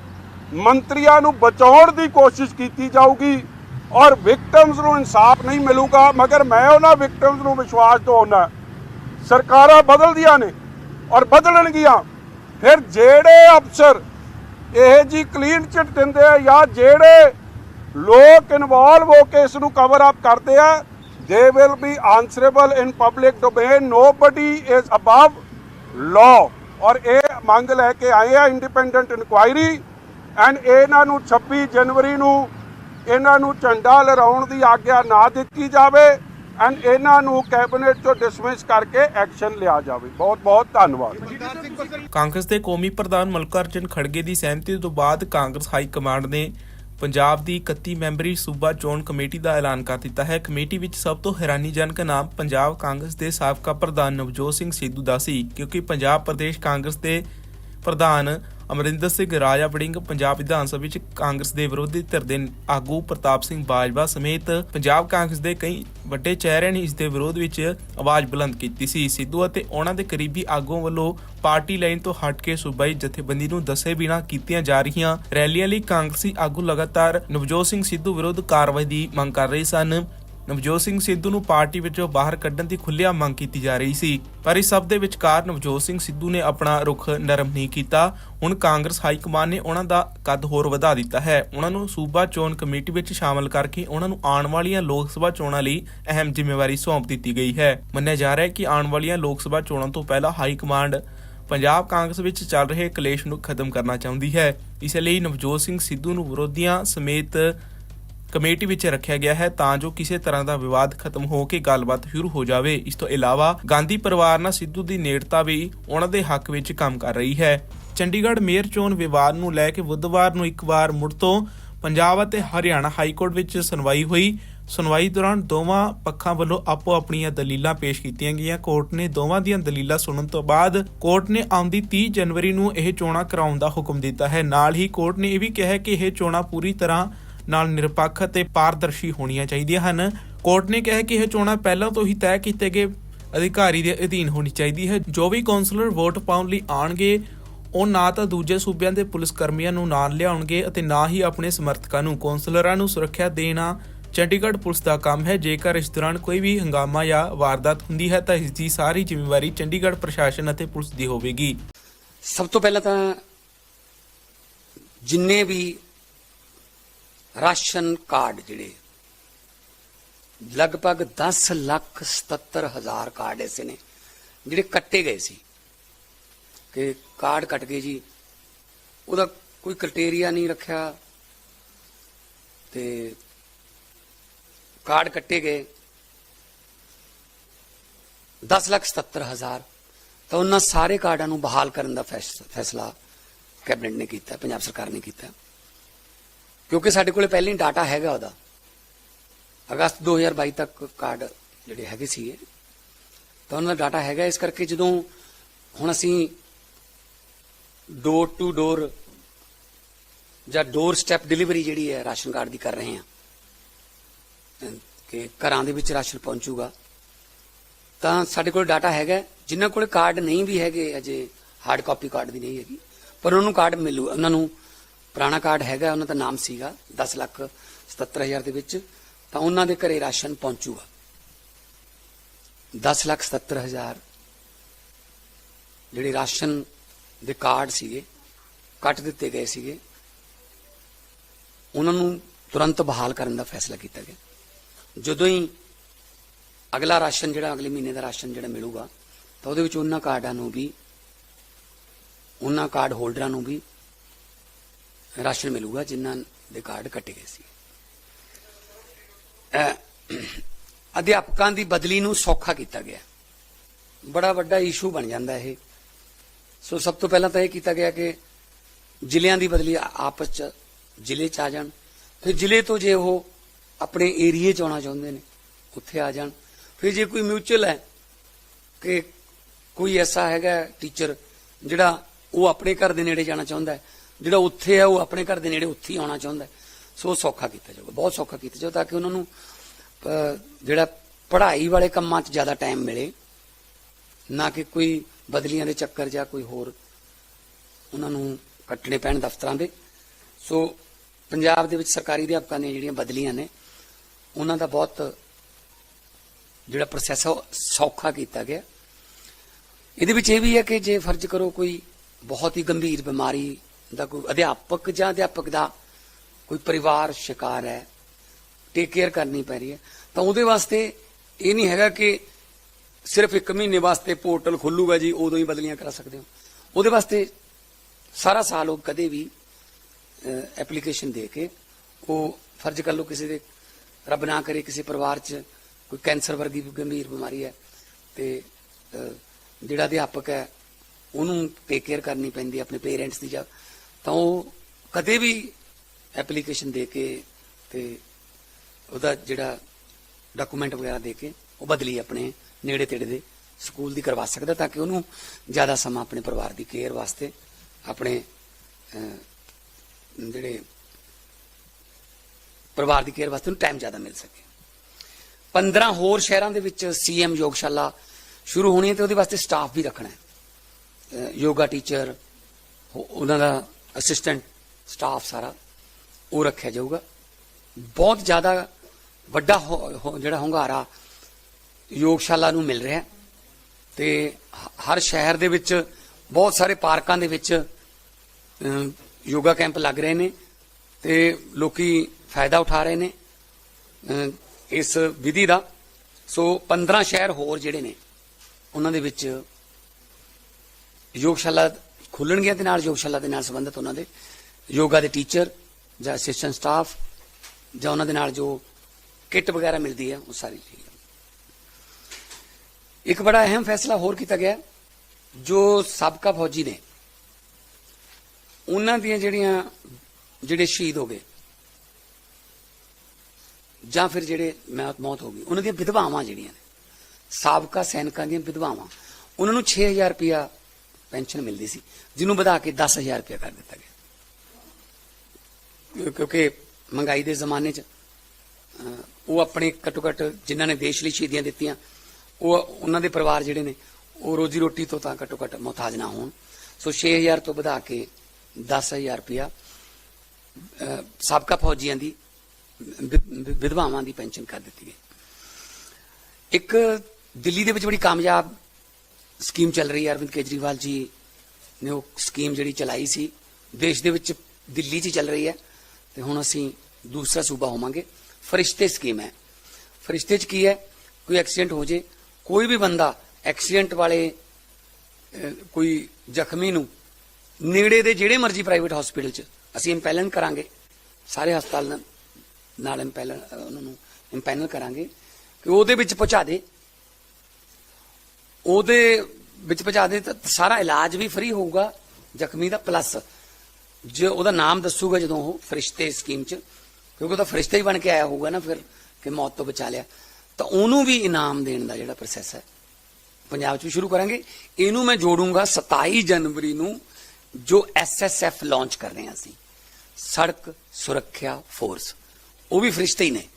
ਮੰਤਰੀਆਂ ਨੂੰ ਬਚਾਉਣ ਦੀ ਕੋਸ਼ਿਸ਼ ਕੀਤੀ ਜਾਊਗੀ ਔਰ ਵਿਕਟਮਸ ਨੂੰ ਇਨਸਾਫ ਨਹੀਂ ਮਿਲੂਗਾ, ਮਗਰ ਮੈਂ ਉਹਨਾਂ ਵਿਕਟਮਸ ਨੂੰ ਵਿਸ਼ਵਾਸ ਦਿਵਾਉਣਾ ਸਰਕਾਰਾਂ ਬਦਲਦੀਆਂ ਨੇ ਔਰ ਬਦਲਣਗੀਆਂ। ਫਿਰ ਜਿਹੜੇ ਅਫਸਰ ਇਹ ਜੀ ਕਲੀਨ ਚਿੱਟ ਦਿੰਦੇ ਆ ਜਾਂ ਜਿਹੜੇ ਲੋਕ ਇਨਵੋਲਵ ਹੋ ਕੇ ਇਸ ਨੂੰ ਕਵਰ ਅਪ ਕਰਦੇ ਆ they will be answerable in public domain nobody is above law ਔਰ ਇਹ ਮੰਗ ਲੈ ਕੇ ਆਏ ਆ ਇੰਡੀਪੈਂਡੈਂਟ ਇਨਕੁਆਇਰੀ ਐਂਡ ਇਹਨਾਂ ਨੂੰ 26 ਜਨਵਰੀ ਨੂੰ ਇਹਨਾਂ ਨੂੰ ਝੰਡਾ ਲਹਿਰਾਉਣ ਦੀ ਆਗਿਆ ਨਾ ਦਿੱਤੀ ਜਾਵੇ ਐਂਡ ਇਹਨਾਂ ਨੂੰ ਕੈਬਨਿਟ ਤੋਂ ਡਿਸਮਿਸ ਕਰਕੇ ਐਕਸ਼ਨ ਲਿਆ ਜਾਵੇ। ਬਹੁਤ ਬਹੁਤ ਧੰਨਵਾਦ। ਕਾਂਗਰਸ ਦੇ ਕੌਮੀ ਪ੍ਰਧਾਨ ਮਲਕਾਰਜਨ ਖੜਗੇ ਦੀ ਸਹਿਮਤੀ ਤੋਂ ਬਾਅਦ ਕਾਂਗਰਸ ਹਾਈ ਕਮਾਂਡ ਨੇ ਪੰਜਾਬ ਦੀ 31 ਮੈਂਬਰੀ ਸੂਬਾ ਚੋਣ ਕਮੇਟੀ ਦਾ ਐਲਾਨ ਕਰ ਦਿੱਤਾ ਹੈ। ਕਮੇਟੀ ਵਿੱਚ ਸਭ ਤੋਂ ਹੈਰਾਨੀਜਨਕ ਨਾਮ ਪੰਜਾਬ ਕਾਂਗਰਸ ਦੇ ਸਾਬਕਾ ਪ੍ਰਧਾਨ ਨਵਜੋਤ ਸਿੰਘ ਸਿੱਧੂ ਦਾ ਸੀ, ਕਿਉਂਕਿ ਪੰਜਾਬ ਪ੍ਰਦੇਸ਼ ਕਾਂਗਰਸ ਦੇ ਪ੍ਰਧਾਨ ਅਮਰਿੰਦਰ ਸਿੰਘ ਰਾਜਾ ਵੜਿੰਗ ਪੰਜਾਬ ਵਿਧਾਨ ਸਭਾ ਵਿੱਚ ਕਾਂਗਰਸ ਦੇ ਵਿਰੋਧੀ ਧਿਰ ਦੇ ਆਗੂ ਪ੍ਰਤਾਪ ਸਿੰਘ ਬਾਜਵਾ ਸਮੇਤ ਪੰਜਾਬ ਕਾਂਗਰਸ ਦੇ ਕਈ ਵੱਡੇ ਚਿਹਰਿਆਂ ਨੇ ਇਸ ਦੇ ਵਿਰੋਧ ਵਿੱਚ ਆਵਾਜ਼ ਬੁਲੰਦ ਕੀਤੀ ਸੀ। ਸਿੱਧੂ ਅਤੇ ਉਹਨਾਂ ਦੇ ਕਰੀਬੀ ਆਗੂਆਂ ਵੱਲੋਂ ਪਾਰਟੀ ਲਾਈਨ ਤੋਂ ਹਟ ਕੇ ਸੂਬਾਈ ਜਥੇਬੰਦੀ ਨੂੰ ਦੱਸੇ ਬਿਨਾਂ ਕੀਤੀਆਂ ਜਾ ਰਹੀਆਂ ਰੈਲੀਆਂ ਲਈ ਕਾਂਗਰਸੀ ਆਗੂ ਲਗਾਤਾਰ ਨਵਜੋਤ ਸਿੰਘ ਸਿੱਧੂ ਵਿਰੁੱਧ ਕਾਰਵਾਈ ਦੀ ਮੰਗ ਕਰ ਰਹੇ ਸਨ। ਨਵਜੋਤ ਸਿੰਘ ਸਿੱਧੂ ਨੂੰ ਪਾਰਟੀ ਵਿੱਚੋਂ ਬਾਹਰ ਕੱਢਣ ਦੀ ਖੁੱਲ੍ਹਿਆ ਮੰਗ ਕੀਤੀ ਜਾ ਰਹੀ ਸੀ, ਪਰ ਇਸ ਸਭ ਦੇ ਵਿਚਕਾਰ ਨਵਜੋਤ ਸਿੰਘ ਸਿੱਧੂ ਨੇ ਆਪਣਾ ਰੁਖ ਨਰਮ ਨਹੀਂ ਕੀਤਾ। ਹੁਣ ਕਾਂਗਰਸ ਹਾਈ ਕਮਾਨ ਨੇ ਉਹਨਾਂ ਦਾ ਕੱਦ ਹੋਰ ਵਧਾ ਦਿੱਤਾ ਹੈ? ਉਹਨਾਂ ਨੂੰ ਸੂਬਾ ਚੋਣ ਕਮੇਟੀ ਵਿੱਚ ਸ਼ਾਮਲ ਕਰਕੇ ਉਹਨਾਂ ਨੂੰ ਆਉਣ ਵਾਲੀਆਂ ਲੋਕ ਸਭਾ ਚੋਣਾਂ ਲਈ ਅਹਿਮ ਜ਼ਿੰਮੇਵਾਰੀ ਸੌਂਪ ਦਿੱਤੀ ਗਈ ਹੈ। ਮੰਨਿਆ ਜਾ ਰਿਹਾ ਹੈ ਕਿ ਆਉਣ ਵਾਲੀਆਂ ਲੋਕ ਸਭਾ ਚੋਣਾਂ ਤੋਂ ਪਹਿਲਾਂ ਹਾਈ ਕਮਾਂਡ ਪੰਜਾਬ ਕਾਂਗਰਸ ਵਿੱਚ ਚੱਲ ਰਹੇ ਕਲੇਸ਼ ਨੂੰ ਖਤਮ ਕਰਨਾ ਚਾਹੁੰਦੀ ਹੈ। ਇਸ ਲਈ ਨਵਜੋਤ ਸਿੰਘ ਸਿੱਧੂ ਨੂੰ ਵਿਰੋਧੀਆਂ ਸਮੇਤ ਕਮੇਟੀ ਵਿੱਚ ਰੱਖਿਆ ਗਿਆ ਹੈ ਤਾਂ ਜੋ ਕਿਸੇ ਤਰ੍ਹਾਂ ਦਾ ਵਿਵਾਦ ਖਤਮ ਹੋ ਕੇ ਗੱਲਬਾਤ ਸ਼ੁਰੂ ਹੋ ਜਾਵੇ। ਇਸ ਤੋਂ ਇਲਾਵਾ ਗਾਂਧੀ ਪਰਿਵਾਰ ਨਾਲ ਸਿੱਧੂ ਦੀ ਨੇੜਤਾ ਵੀ ਉਹਨਾਂ ਦੇ ਹੱਕ ਵਿੱਚ ਕੰਮ ਕਰ ਰਹੀ ਹੈ। ਚੰਡੀਗੜ੍ਹ ਮੇਅਰ ਚੋਣ ਵਿਵਾਦ ਨੂੰ ਲੈ ਕੇ ਬੁੱਧਵਾਰ ਨੂੰ ਇੱਕ ਵਾਰ ਮੁੜ ਤੋਂ ਪੰਜਾਬ ਅਤੇ ਹਰਿਆਣਾ ਹਾਈ ਕੋਰਟ ਵਿੱਚ ਸੁਣਵਾਈ ਹੋਈ। ਸੁਣਵਾਈ ਦੌਰਾਨ ਦੋਵਾਂ ਪੱਖਾਂ ਵੱਲੋਂ ਆਪੋ ਆਪਣੀਆਂ ਦਲੀਲਾਂ ਪੇਸ਼ ਕੀਤੀਆਂ ਗਈਆਂ। ਕੋਰਟ ਨੇ ਦੋਵਾਂ ਦੀਆਂ ਦਲੀਲਾਂ ਸੁਣਨ ਤੋਂ ਬਾਅਦ ਕੋਰਟ ਨੇ ਆਉਂਦੀ 30 ਜਨਵਰੀ ਨੂੰ ਇਹ ਚੋਣਾਂ ਕਰਾਉਣ ਦਾ ਹੁਕਮ ਦਿੱਤਾ ਹੈ। ਨਾਲ ਹੀ ਕੋਰਟ ਨੇ ਇਹ ਵੀ ਕਿਹਾ ਕਿ ਇਹ ਚੋਣਾਂ ਪੂਰੀ ਤਰ੍ਹਾਂ ਨਾਲ ਨਿਰਪੱਖ ਅਤੇ ਪਾਰਦਰਸ਼ੀ ਹੋਣੀਆਂ ਚਾਹੀਦੀਆਂ ਹਨ। ਕੋਰਟ ਨੇ ਕਿਹਾ ਕਿ ਇਹ ਚੋਣਾਂ ਪਹਿਲਾਂ ਤੋਂ ਹੀ ਤੈਅ ਕੀਤੇ ਗਏ ਅਧਿਕਾਰੀ ਦੇ ਅਧੀਨ ਹੋਣੀ ਚਾਹੀਦੀ ਹੈ। ਜੋ ਵੀ ਕੌਂਸਲਰ ਵੋਟ ਪਾਉਣ ਲਈ ਆਣਗੇ ਉਹ ਨਾ ਤਾਂ ਦੂਜੇ ਸੂਬਿਆਂ ਦੇ ਪੁਲਿਸ ਕਰਮੀਆਂ ਨੂੰ ਨਾਲ ਲਿਆਉਣਗੇ ਅਤੇ ਨਾ ਹੀ ਆਪਣੇ ਸਮਰਥਕਾਂ ਨੂੰ। ਕੌਂਸਲਰਾਂ ਨੂੰ ਸੁਰੱਖਿਆ ਦੇਣਾ ਚੰਡੀਗੜ੍ਹ ਪੁਲਿਸ ਦਾ ਕੰਮ ਹੈ। ਜੇਕਰ ਇਸ ਦੌਰਾਨ ਕੋਈ ਵੀ ਹੰਗਾਮਾ ਜਾਂ ਵਾਰਦਾਤ ਹੁੰਦੀ ਹੈ, ਤਾਂ ਇਸ ਦੀ ਸਾਰੀ ਜ਼ਿੰਮੇਵਾਰੀ ਚੰਡੀਗੜ੍ਹ ਪ੍ਰਸ਼ਾਸਨ ਅਤੇ ਪੁਲਿਸ ਦੀ ਹੋਵੇਗੀ। ਸਭ ਤੋਂ ਪਹਿਲਾਂ ਤਾਂ ਜਿੰਨੇ ਵੀ ਰਾਸ਼ਨ ਕਾਰਡ ਜਿਹੜੇ ਲਗਭਗ 10 ਲੱਖ 77 ਹਜ਼ਾਰ ਕਾਰਡ ਐਸੇ ਨੇ, ਜਿਹੜੇ ਕੱਟੇ ਗਏ ਸੀ। ਕਿ ਕਾਰਡ ਕੱਟ ਗਏ ਜੀ, ਉਹਦਾ ਕੋਈ ਕ੍ਰਾਈਟੇਰੀਆ ਨਹੀਂ ਰੱਖਿਆ ਤੇ ਕਾਰਡ ਕੱਟੇ ਗਏ। 10 ਲੱਖ 77 ਹਜ਼ਾਰ। ਤਾਂ ਉਹਨਾਂ ਸਾਰੇ ਕਾਰਡਾਂ ਨੂੰ ਬਹਾਲ ਕਰਨ ਦਾ ਫੈਸ- ਫੈਸਲਾ ਕੈਬਨਿਟ ਨੇ ਕੀਤਾ, ਪੰਜਾਬ ਸਰਕਾਰ ਨੇ ਕੀਤਾ। ਕਿਉਂਕਿ ਸਾਡੇ ਕੋਲੇ ਪਹਿਲਾਂ ਹੀ ਡਾਟਾ ਹੈਗਾ ਉਹਦਾ। ਅਗਸਤ 2022 ਤੱਕ ਕਾਰਡ ਜਿਹੜੇ ਹੈਗੇ ਸੀ ਤਾਂ ਉਹਨਾਂ ਦਾ ਡਾਟਾ ਹੈਗਾ, ਇਸ ਕਰਕੇ ਜਦੋਂ ਹੁਣ ਅਸੀਂ ਡੋਰ ਟੂ ਡੋਰ ਜਾਂ ਡੋਰ ਸਟੈਪ ਡਿਲੀਵਰੀ ਜਿਹੜੀ ਹੈ, ਰਾਸ਼ਨ ਕਾਰਡ ਦੀ ਕਰ ਰਹੇ ਹਾਂ। ਕਿ ਘਰਾਂ ਦੇ ਵਿੱਚ ਰਾਸ਼ਨ ਪਹੁੰਚੂਗਾ। ਤਾਂ ਸਾਡੇ ਕੋਲ ਡਾਟਾ ਹੈਗਾ, ਜਿਨ੍ਹਾਂ ਕੋਲ ਕਾਰਡ ਨਹੀਂ ਵੀ ਹੈਗੇ, ਅਜੇ ਹਾਰਡ ਕਾਪੀ ਕਾਰਡ ਦੀ ਨਹੀਂ ਹੈਗੀ, ਪਰ ਉਹਨਾਂ ਨੂੰ ਕਾਰਡ ਮਿਲੂ ਉਹਨਾਂ ਨੂੰ ਪੁਰਾਣਾ ਕਾਰਡ ਹੈਗਾ, ਉਹਨਾਂ ਦਾ ਨਾਮ ਸੀਗਾ 10 ਲੱਖ 77000 ਦੇ ਵਿੱਚ, ਤਾਂ ਉਹਨਾਂ ਦੇ ਘਰੇ ਰਾਸ਼ਨ ਪਹੁੰਚੂਗਾ। 10 ਲੱਖ 77000 ਜਿਹੜੇ ਰਾਸ਼ਨ ਦੇ ਕਾਰਡ ਸੀਗੇ, ਕੱਟ ਦਿੱਤੇ ਗਏ ਸੀਗੇ, ਉਹਨਾਂ ਨੂੰ ਤੁਰੰਤ ਬਹਾਲ ਕਰਨ ਦਾ ਫੈਸਲਾ ਕੀਤਾ ਗਿਆ। ਜਦੋਂ ਹੀ ਅਗਲਾ ਰਾਸ਼ਨ ਜਿਹੜਾ, ਅਗਲੇ ਮਹੀਨੇ ਦਾ ਰਾਸ਼ਨ ਜਿਹੜਾ ਮਿਲੂਗਾ, ਤਾਂ ਉਹਦੇ ਵਿੱਚ ਉਹਨਾਂ ਕਾਰਡਾਂ ਨੂੰ ਵੀ, ਉਹਨਾਂ ਕਾਰਡ ਹੋਲਡਰਾਂ ਨੂੰ ਵੀ ਰਾਸ਼ਨ ਮਿਲੂਗਾ ਜਿਨ੍ਹਾਂ ਦੇ ਕਾਰਡ ਕੱਟੇ ਗਏ ਸੀ। ਅਧਿਆਪਕਾਂ ਦੀ ਬਦਲੀ ਨੂੰ ਸੌਖਾ ਕੀਤਾ ਗਿਆ। ਬੜਾ ਵੱਡਾ ਇਸ਼ੂ ਬਣ ਜਾਂਦਾ ਇਹ। ਸੋ ਸਭ ਤੋਂ ਪਹਿਲਾਂ ਤਾਂ ਇਹ ਕੀਤਾ ਗਿਆ ਕਿ ਜ਼ਿਲ੍ਹਿਆਂ ਦੀ ਬਦਲੀ ਆਪਸ ਚ ਜ਼ਿਲ੍ਹੇ ਚ ਆ ਜਾਣ। ਫਿਰ ਜ਼ਿਲ੍ਹੇ ਤੋਂ ਜੇ ਉਹ ਆਪਣੇ ਏਰੀਏ ਚ ਆਉਣਾ ਚਾਹੁੰਦੇ ਨੇ, ਉੱਥੇ ਆ ਜਾਣ। ਫਿਰ ਜੇ ਕੋਈ ਮਿਊਚੁਅਲ ਹੈ ਕਿ ਕੋਈ ਐਸਾ ਹੈਗਾ ਟੀਚਰ ਜਿਹੜਾ ਉਹ ਆਪਣੇ ਘਰ ਦੇ ਨੇੜੇ ਜਾਣਾ ਚਾਹੁੰਦਾ ਹੈ ਜਿਹੜਾ ਉੱਥੇ ਹੈ, ਉਹ ਆਪਣੇ ਘਰ ਦੇ ਨੇੜੇ ਉੱਥੇ ਹੀ ਆਉਣਾ ਚਾਹੁੰਦਾ ਸੋ ਉਹ ਸੌਖਾ ਕੀਤਾ ਜਾਊਗਾ, ਬਹੁਤ ਸੌਖਾ ਕੀਤਾ ਜਾਊ ਤਾਂ ਕਿ ਉਹਨਾਂ ਨੂੰ ਜਿਹੜਾ ਪੜ੍ਹਾਈ ਵਾਲੇ ਕੰਮਾਂ 'ਚ ਜ਼ਿਆਦਾ ਟਾਈਮ ਮਿਲੇ। ਨਾ ਕਿ ਕੋਈ ਬਦਲੀਆਂ ਦੇ ਚੱਕਰ ਜਾਂ ਕੋਈ ਹੋਰ ਉਹਨਾਂ ਨੂੰ ਕੱਟਣੇ ਪੈਣ ਦਫ਼ਤਰਾਂ ਦੇ। ਸੋ ਪੰਜਾਬ ਦੇ ਵਿੱਚ ਸਰਕਾਰੀ ਅਧਿਆਪਕਾਂ ਦੀਆਂ ਜਿਹੜੀਆਂ ਬਦਲੀਆਂ ਨੇ, ਉਹਨਾਂ ਦਾ ਬਹੁਤ ਜਿਹੜਾ ਪ੍ਰੋਸੈਸ ਆ ਉਹ ਸੌਖਾ ਕੀਤਾ ਗਿਆ। ਇਹਦੇ ਵਿੱਚ ਇਹ ਵੀ ਹੈ ਕਿ ਜੇ ਫਰਜ਼ ਕਰੋ ਕੋਈ ਬਹੁਤ ਹੀ ਗੰਭੀਰ ਬਿਮਾਰੀ ਦਾ ਕੋਈ ਅਧਿਆਪਕ ਜਾਂ ਅਧਿਆਪਕ ਦਾ ਕੋਈ ਪਰਿਵਾਰ ਸ਼ਿਕਾਰ ਹੈ ਟੇਕ ਕੇਅਰ ਕਰਨੀ ਪੈ ਰਹੀ ਹੈ, ਤਾਂ ਉਹਦੇ ਵਾਸਤੇ ਇਹ ਨਹੀਂ ਹੈਗਾ ਕਿ ਸਿਰਫ ਇੱਕ ਮਹੀਨੇ ਵਾਸਤੇ ਪੋਰਟਲ ਖੁੱਲੂਗਾ ਜੀ, ਉਦੋਂ ਹੀ ਬਦਲੀਆਂ ਕਰਾ ਸਕਦੇ ਹੋ। ਉਹਦੇ ਵਾਸਤੇ ਸਾਰਾ ਸਾਲ ਉਹ ਕਦੇ ਵੀ ਐਪਲੀਕੇਸ਼ਨ ਦੇ ਕੇ ਉਹ ਫਰਜ਼ ਕਰ ਲਓ ਕਿਸੇ ਦੇ, ਰੱਬ ਨਾ ਕਰੇ ਕਿਸੇ ਪਰਿਵਾਰ 'ਚ ਕੋਈ ਕੈਂਸਰ ਵਰਗੀ ਵੀ ਗੰਭੀਰ ਬਿਮਾਰੀ ਹੈ ਤੇ ਜਿਹੜਾ ਅਧਿਆਪਕ ਹੈ ਉਹਨੂੰ ਟੇਕ ਕੇਅਰ ਕਰਨੀ ਪੈਂਦੀ ਆਪਣੇ ਪੇਰੈਂਟਸ ਦੀ ਜਾਂ ਤਾਂ ਉਹ ਕਦੇ ਵੀ ਐਪਲੀਕੇਸ਼ਨ ਦੇ ਕੇ ਤੇ ਉਹਦਾ ਜਿਹੜਾ ਡਾਕੂਮੈਂਟ ਵਗੈਰਾ ਦੇ ਕੇ ਉਹ ਬਦਲੀ ਆਪਣੇ ਨੇੜੇ ਤੇੜੇ ਦੇ ਸਕੂਲ ਦੀ ਕਰਵਾ ਸਕਦਾ ਤਾਂ ਕਿ ਉਹਨੂੰ ਜ਼ਿਆਦਾ ਸਮਾਂ ਆਪਣੇ ਪਰਿਵਾਰ ਦੀ ਕੇਅਰ ਵਾਸਤੇ ਆਪਣੇ ਜਿਹੜੇ ਪਰਿਵਾਰ ਦੀ ਕੇਅਰ ਵਾਸਤੇ ਉਹਨੂੰ ਟਾਈਮ ਜ਼ਿਆਦਾ ਮਿਲ ਸਕੇ। 15 ਹੋਰ ਸ਼ਹਿਰਾਂ ਦੇ ਵਿੱਚ ਸੀਐਮ ਯੋਗਸ਼ਾਲਾ ਸ਼ੁਰੂ ਹੋਣੀ ਹੈ ਤੇ ਉਹਦੇ ਵਾਸਤੇ ਸਟਾਫ ਵੀ ਰੱਖਣਾ ਹੈ। ਯੋਗਾ ਟੀਚਰ ਉਹਨਾਂ ਦਾ ਅਸਿਸਟੈਂਟ ਸਟਾਫ ਸਾਰਾ, ਉਹ ਰੱਖਿਆ ਜਾਊਗਾ। ਬਹੁਤ ਜ਼ਿਆਦਾ ਵੱਡਾ ਹੋ- ਹੋ- ਜਿਹੜਾ ਹੁੰਗਾਰਾ ਯੋਗਸ਼ਾਲਾ ਨੂੰ ਮਿਲ ਰਿਹਾ। ਹੈ ਤੇ ਹ- ਹਰ ਸ਼ਹਿਰ ਦੇ ਵਿੱਚ ਬਹੁਤ ਸਾਰੇ ਪਾਰਕਾਂ ਦੇ ਵਿੱਚ ਯੋਗਾ ਕੈਂਪ ਲੱਗ ਰਹੇ ਨੇ ਤੇ ਲੋਕੀ ਫਾਇਦਾ ਉਠਾ ਰਹੇ ਨੇ ਇਸ ਵਿਧੀ ਦਾ। ਸੋ 15 ਸ਼ਹਿਰ ਹੋਰ ਜਿਹੜੇ ਨੇ, ਉਹਨਾਂ ਦੇ ਵਿੱਚ ਯੋਗਸ਼ਾਲਾ ਖੁੱਲਣਗੀਆਂ ਤੇ ਨਾਲ ਯੋਗਸ਼ਾਲਾ ਦੇ ਨਾਲ ਸੰਬੰਧਿਤ ਉਹਨਾਂ ਦੇ, ਯੋਗਾ ਦੇ ਟੀਚਰ ਜਾਂ ਅਸਿਸਟੈਂਟ ਸਟਾਫ ਜਾਂ ਉਹਨਾਂ ਦੇ ਨਾਲ ਜੋ ਕਿੱਟ ਵਗੈਰਾ ਮਿਲਦੀ ਹੈ, ਉਹ ਸਾਰੀ ਚੀਜ਼ ਇੱਕ ਬੜਾ ਅਹਿਮ ਫੈਸਲਾ ਹੋਰ ਕੀਤਾ ਗਿਆ, ਜੋ ਸਾਬਕਾ ਫੌਜੀ ਨੇ, ਉਹਨਾਂ ਦੀਆਂ ਜਿਹੜੀਆਂ, ਜਿਹੜੇ ਸ਼ਹੀਦ ਹੋ ਗਏ, ਜਾਂ ਫਿਰ ਜਿਹੜੇ ਮੌਤ ਮੌਤ ਹੋ ਗਈ, ਉਹਨਾਂ ਦੀਆਂ ਵਿਧਵਾਵਾਂ ਜਿਹੜੀਆਂ ਨੇ, ਸਾਬਕਾ ਸੈਨਿਕਾਂ ਦੀਆਂ ਵਿਧਵਾਵਾਂ, ਉਹਨਾਂ ਨੂੰ 6000 ਰੁਪਇਆ ਪੈਨਸ਼ਨ ਮਿਲਦੀ ਸੀ, ਜਿਹਨੂੰ ਵਧਾ ਕੇ 10000 ਰੁਪਇਆ ਕਰ ਦਿੱਤਾ ਗਿਆ। ਕਿਉਂਕਿ ਮਹਿੰਗਾਈ ਦੇ ਜ਼ਮਾਨੇ 'ਚ ਉਹ ਆਪਣੇ ਘੱਟੋ ਘੱਟ ਜਿਨ੍ਹਾਂ ਨੇ ਦੇਸ਼ ਲਈ ਸ਼ਹੀਦੀਆਂ ਦਿੱਤੀਆਂ, ਉਹ ਉਹਨਾਂ ਦੇ ਪਰਿਵਾਰ ਜਿਹੜੇ ਨੇ, ਉਹ ਰੋਜੀ ਰੋਟੀ ਤੋਂ ਤਾਂ ਘੱਟੋ ਘੱਟ ਮੁਹਤਾਜ ਨਾ ਹੋਣ। ਸੋ 6000 ਤੋਂ ਵਧਾ ਕੇ 10000 ਰੁਪਇਆ ਸਾਬਕਾ ਫੌਜੀਆਂ ਦੀ ਵਿਧਵਾਵਾਂ ਦੀ ਪੈਨਸ਼ਨ ਕਰ ਦਿੱਤੀ ਗਈ। ਇੱਕ ਦਿੱਲੀ ਦੇ ਵਿੱਚ ਬੜੀ ਕਾਮਯਾਬ ਸਕੀਮ ਚੱਲ ਰਹੀ ਹੈ, ਅਰਵਿੰਦ ਕੇਜਰੀਵਾਲ ਜੀ ਨੇ ਉਹ ਸਕੀਮ ਜਿਹੜੀ ਚਲਾਈ ਸੀ, ਦੇਸ਼ ਦੇ ਵਿੱਚ ਦਿੱਲੀ 'ਚ ਹੀ ਚੱਲ ਰਹੀ ਹੈ ਤੇ ਹੁਣ ਅਸੀਂ ਦੂਸਰਾ ਸੂਬਾ ਹੋਵਾਂਗੇ। ਫਰਿਸ਼ਤੇ ਸਕੀਮ ਹੈ। ਫਰਿਸ਼ਤੇ 'ਚ ਕੀ ਹੈ? ਕੋਈ ਐਕਸੀਡੈਂਟ ਹੋ ਜੇ, ਕੋਈ ਵੀ ਬੰਦਾ ਐਕਸੀਡੈਂਟ ਵਾਲੇ ਕੋਈ ਜ਼ਖਮੀ ਨੂੰ ਨੇੜੇ ਦੇ ਜਿਹੜੇ ਮਰਜ਼ੀ ਪ੍ਰਾਈਵੇਟ ਹਸਪੀਟਲ 'ਚ ਅਸੀਂ ਇੰਪੈਲਨ ਕਰਾਂਗੇ, ਸਾਰੇ ਹਸਪਤਾਲ ਨਾਲ- ਨਾਲ ਇੰਪੈਲਨ ਉਹਨਾਂ ਨੂੰ ਇੰਪੈਨਲ ਕਰਾਂਗੇ ਕਿ ਉਹਦੇ ਵਿੱਚ ਪਹੁੰਚਾ ਦੇ। ਉਹਦੇ ਵਿੱਚ ਪਹੁੰਚਾ ਦੇ ਤਾਂ ਸਾਰਾ ਇਲਾਜ ਵੀ ਫ੍ਰੀ ਹੋਊਗਾ, ਜ਼ਖਮੀ ਦਾ ਪਲੱਸ ਜੇ ਉਹਦਾ ਨਾਮ ਦੱਸੂਗਾ ਜਦੋਂ ਉਹ ਫਰਿਸ਼ਤੇ ਸਕੀਮ 'ਚ, ਕਿਉਂਕਿ ਉਹ ਤਾਂ ਫਰਿਸ਼ਤਾ ਹੀ ਬਣ ਕੇ ਆਇਆ ਹੋਊਗਾ ਨਾ ਫਿਰ, ਕਿ ਮੌਤ ਤੋਂ ਬਚਾ ਲਿਆ। ਤਾਂ ਉਹਨੂੰ ਵੀ ਇਨਾਮ ਦੇਣ ਦਾ ਜਿਹੜਾ ਪ੍ਰੋਸੈਸ ਹੈ। ਪੰਜਾਬ 'ਚ ਵੀ ਸ਼ੁਰੂ ਕਰਾਂਗੇ। ਇਹਨੂੰ ਮੈਂ ਜੋੜੂੰਗਾ 27 ਜਨਵਰੀ ਨੂੰ, ਜੋ ਐਸਐਸਐਫ ਲਾਂਚ ਕਰ ਰਹੇ ਹਾਂ ਅਸੀਂ। ਸੜਕ ਸੁਰੱਖਿਆ ਫੋਰਸ ਉਹ ਵੀ ਫਰਿਸ਼ਤੇ ਹੀ ਨੇ।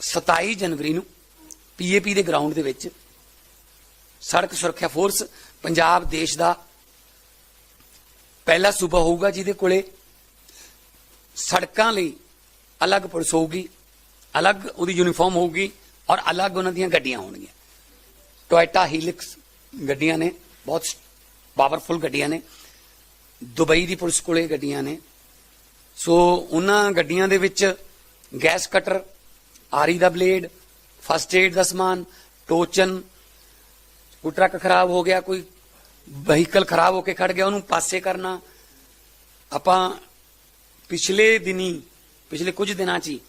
27 ਜਨਵਰੀ ਨੂੰ ਪੀਏਪੀ ਦੇ ਗਰਾਊਂਡ ਦੇ ਵਿੱਚ ਸੜਕ ਸੁਰੱਖਿਆ ਫੋਰਸ ਪੰਜਾਬ ਦੇਸ਼ ਦਾ ਪਹਿਲਾ ਸੂਬਾ ਹੋਊਗਾ ਜਿਹਦੇ ਕੋਲੇ ਸੜਕਾਂ ਲਈ ਅਲੱਗ ਪੁਲਿਸ ਹੋਊਗੀ, ਅਲੱਗ ਉਹਦੀ ਯੂਨੀਫਾਰਮ ਹੋਊਗੀ ਔਰ ਅਲੱਗ ਉਹਨਾਂ ਦੀਆਂ ਗੱਡੀਆਂ ਹੋਣਗੀਆਂ। ਟੋਇਟਾ ਹੀਲਿਕਸ ਗੱਡੀਆਂ ਨੇ, ਬਹੁਤ ਪਾਵਰਫੁਲ ਗੱਡੀਆਂ ਨੇ। ਦੁਬਈ ਦੀ ਪੁਲਿਸ ਕੋਲੇ ਗੱਡੀਆਂ ਨੇ। ਸੋ ਉਹਨਾਂ ਗੱਡੀਆਂ ਦੇ ਵਿੱਚ ਗੈਸ ਕਟਰ ਆਰੀ ਦਾ ਬਲੇਡ ਫਸਟ ਏਡ ਦਾ ਸਮਾਨ, ਟੋਚਨ, ਕੋਈ ਟਰੱਕ ਖਰਾਬ ਹੋ ਗਿਆ, ਕੋਈ ਵਹੀਕਲ ਖਰਾਬ ਹੋ ਕੇ ਖੜ ਗਿਆ, ਉਹਨੂੰ ਪਾਸੇ ਕਰਨਾ। ਆਪਾਂ ਪਿਛਲੇ ਦਿਨੀ, ਪਿਛਲੇ ਕੁਝ ਦਿਨਾਂ 'ਚ ਹੀ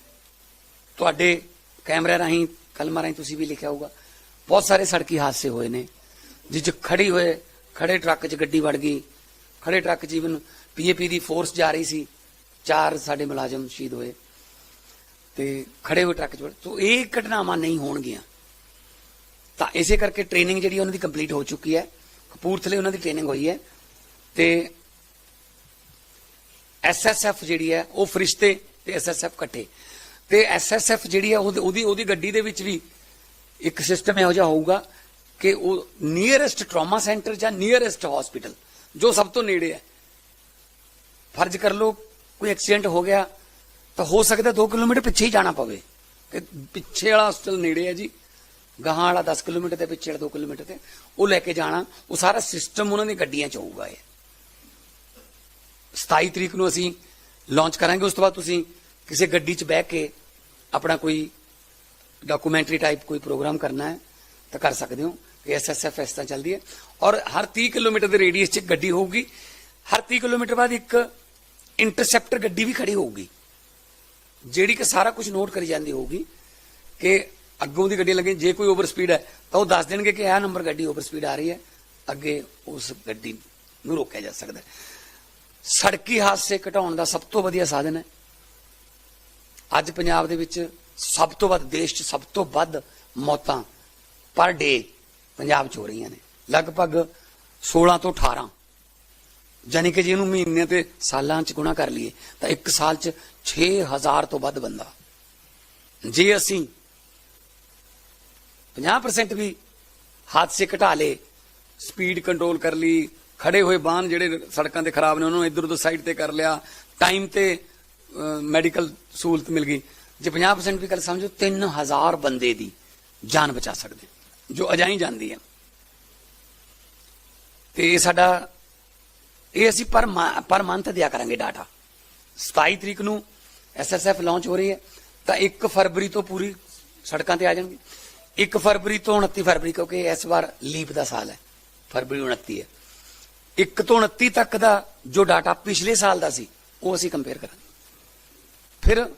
ਤੁਹਾਡੇ ਕੈਮਰੇ ਰਾਹੀਂ, ਕਲਮਾਂ ਰਾਹੀਂ ਤੁਸੀਂ ਵੀ ਲਿਖਿਆ ਹੋਊਗਾ, ਬਹੁਤ ਸਾਰੇ ਸੜਕੀ ਹਾਦਸੇ ਹੋਏ ਨੇ, ਜਿਸ 'ਚ ਖੜੀ ਹੋਏ, ਖੜੇ ਟਰੱਕ 'ਚ ਗੱਡੀ ਵੜ ਗਈ, ਖੜੇ ਟਰੱਕ 'ਚ ਇਵਨ ਪੀਏਪੀ ਦੀ ਫੋਰਸ ਜਾ ਰਹੀ ਸੀ, ਚਾਰ ਸਾਡੇ ਮੁਲਾਜ਼ਮ ਸ਼ਹੀਦ ਹੋਏ। ਤੇ ਖੜੇ ਹੋਏ ਟਰੱਕ 'ਚ ਸੋ ਇਹ ਘਟਨਾਵਾਂ ਨਹੀਂ ਹੋਣਗੀਆਂ। ਤਾਂ ਇਸੇ ਕਰਕੇ ਟ੍ਰੇਨਿੰਗ ਜਿਹੜੀ ਉਹਨਾਂ ਦੀ ਕੰਪਲੀਟ ਹੋ ਚੁੱਕੀ ਹੈ। ਕਪੂਰਥਲੇ ਉਹਨਾਂ ਦੀ ਟ੍ਰੇਨਿੰਗ ਹੋਈ ਹੈ। ਤੇ ਐਸਐਸਐਫ ਜਿਹੜੀ ਹੈ, ਉਹ ਫਰਿਸ਼ਤੇ ਤੇ ਐਸਐਸਐਫ ਇਕੱਠੇ। ਤੇ ਐਸਐਸਐਫ ਜਿਹੜੀ ਹੈ ਉਹਦੀ ਉਹਦੀ- ਉਹਦੀ ਗੱਡੀ ਦੇ ਵਿੱਚ ਵੀ ਇੱਕ ਸਿਸਟਮ ਇਹੋ ਜਿਹਾ ਹੋਊਗਾ ਕਿ ਉਹ ਨੀਅਰੈਸਟ ਟਰਾਮਾ ਸੈਂਟਰ ਜਾਂ ਨੀਅਰੈਸਟ ਹਸਪੀਟਲ ਜੋ ਸਭ ਤੋਂ ਨੇੜੇ ਹੈ। ਫਰਜ਼ ਕਰ ਲਓ, ਕੋਈ ਐਕਸੀਡੈਂਟ ਹੋ ਗਿਆ ਤਾਂ ਹੋ ਸਕਦਾ 2 ਕਿਲੋਮੀਟਰ ਪਿੱਛੇ ਹੀ ਜਾਣਾ ਪਵੇ। ਕਿ ਪਿੱਛੇ ਵਾਲਾ ਹਸਪਤਾਲ ਨੇੜੇ ਹੈ ਜੀ। ਗਾਹਾਂ ਵਾਲਾ 10 ਕਿਲੋਮੀਟਰ ਤੇ ਪਿੱਛੇ ਵਾਲਾ 2 ਕਿਲੋਮੀਟਰ ਤੇ। ਉਹ ਲੈ ਕੇ ਜਾਣਾ। ਉਹ ਸਾਰਾ ਸਿਸਟਮ ਉਹਨਾਂ ਦੀ ਗੱਡੀਆਂ ਚ ਹੋਊਗਾ ਇਹ। 27 ਤਰੀਕ ਨੂੰ ਅਸੀਂ ਲਾਂਚ ਕਰਾਂਗੇ। ਉਸ ਤੋਂ ਬਾਅਦ ਤੁਸੀਂ ਕਿਸੇ ਗੱਡੀ 'ਚ ਬਹਿ ਕੇ ਆਪਣਾ ਕੋਈ ਡਾਕੂਮੈਂਟਰੀ ਟਾਈਪ ਕੋਈ ਪ੍ਰੋਗਰਾਮ ਕਰਨਾ ਹੈ, ਤਾਂ ਕਰ ਸਕਦੇ ਹੋ। ਕਿ ਐਸਐਸਐਫ ਇਸ ਤਰ੍ਹਾਂ ਚੱਲਦੀ ਹੈ। ਔਰ ਹਰ 30 ਕਿਲੋਮੀਟਰ ਦੇ ਰੇਡੀਅਸ 'ਚ ਇੱਕ ਗੱਡੀ ਹੋਊਗੀ। ਹਰ 30 ਕਿਲੋਮੀਟਰ ਬਾਅਦ ਇੱਕ ਇੰਟਰਸੈਪਟਰ ਗੱਡੀ ਵੀ ਖੜੀ ਹੋਊਗੀ। ਜਿਹੜੀ ਕਿ ਸਾਰਾ ਕੁਝ ਨੋਟ ਕਰੀ ਜਾਂਦੀ ਹੋਊਗੀ ਕਿ ਅੱਗੋਂ ਦੀ ਗੱਡੀ ਲੱਗੇ ਜੇ ਕੋਈ ਓਵਰ ਸਪੀਡ ਹੈ, ਤਾਂ ਉਹ ਦੱਸ ਦੇਣਗੇ ਕਿ ਇਹ ਨੰਬਰ ਗੱਡੀ ਓਵਰ ਸਪੀਡ ਆ ਰਹੀ ਹੈ, ਅੱਗੇ ਉਸ ਗੱਡੀ ਨੂੰ ਰੋਕਿਆ ਜਾ ਸਕਦਾ ਹੈ। ਸੜਕੀ ਹਾਦਸੇ ਘਟਾਉਣ ਦਾ ਸਭ ਤੋਂ ਵਧੀਆ ਸਾਧਨ ਹੈ। ਅੱਜ ਪੰਜਾਬ ਦੇ ਵਿੱਚ ਸਭ ਤੋਂ ਵੱਧ, ਦੇਸ਼ 'ਚ ਸਭ ਤੋਂ ਵੱਧ ਮੌਤਾਂ ਪਰ ਡੇ ਪੰਜਾਬ 'ਚ ਹੋ ਰਹੀਆਂ ਨੇ। ਲਗਭਗ 16 ਤੋਂ 18 ਯਾਨੀ ਕਿ ਜੇ ਇਹਨੂੰ ਮਹੀਨੇ ਤੇ ਸਾਲਾਂ 'ਚ ਗੁਣਾ ਕਰ ਲਈਏ, ਤਾਂ ਇੱਕ ਸਾਲ 'ਚ 6000 ਤੋਂ ਵੱਧ ਬੰਦਾ। ਜੇ ਅਸੀਂ 50% ਵੀ ਹਾਦਸੇ ਘਟਾ ਲਏ, ਸਪੀਡ ਕੰਟਰੋਲ ਕਰ ਲਈ, ਖੜੇ ਹੋਏ ਵਾਹਨ ਜਿਹੜੇ ਸੜਕਾਂ ਤੇ ਖਰਾਬ ਨੇ, ਉਹਨਾਂ ਨੂੰ ਇੱਧਰ ਉੱਧਰ ਸਾਈਡ ਤੇ ਕਰ ਲਿਆ ਟਾਈਮ ਤੇ ਮੈਡੀਕਲ ਸਹੂਲਤ ਮਿਲ ਗਈ, ਜੇ 50% ਵੀ ਕਰ ਸਮਝੋ 3000 ਬੰਦੇ ਦੀ ਜਾਨ ਬਚਾ ਸਕਦੇ। ਜੋ ਅਜਾਈ ਜਾਂਦੀ ਹੈ। ਤੇ ਇਹ ਸਾਡਾ ਇਹ ਅਸੀਂ ਪਰ ਮਾ- ਪਰ ਮੰਥ ਦਿਆ ਕਰਾਂਗੇ ਡਾਟਾ 27 ਤਰੀਕ ਨੂੰ ਐਸਐਸਐਫ ਲਾਂਚ ਹੋ ਰਹੀ ਹੈ, ਤਾਂ 1 ਫਰਵਰੀ ਤੋਂ ਪੂਰੀ ਸੜਕਾਂ ਤੇ ਆ ਜਾਣਗੇ। 1 ਫਰਵਰੀ ਤੋਂ 29 ਫਰਵਰੀ, ਕਿਉਂਕਿ ਇਸ ਵਾਰ ਲੀਪ ਦਾ ਸਾਲ ਹੈ। ਫਰਵਰੀ 29 ਹੈ। 1 ਤੋਂ 29 ਤੱਕ ਦਾ ਜੋ ਡਾਟਾ ਪਿਛਲੇ ਸਾਲ ਦਾ ਸੀ, ਉਹ ਅਸੀਂ ਕੰਪੇਅਰ ਕਰਾਂਗੇ। ਫਿਰ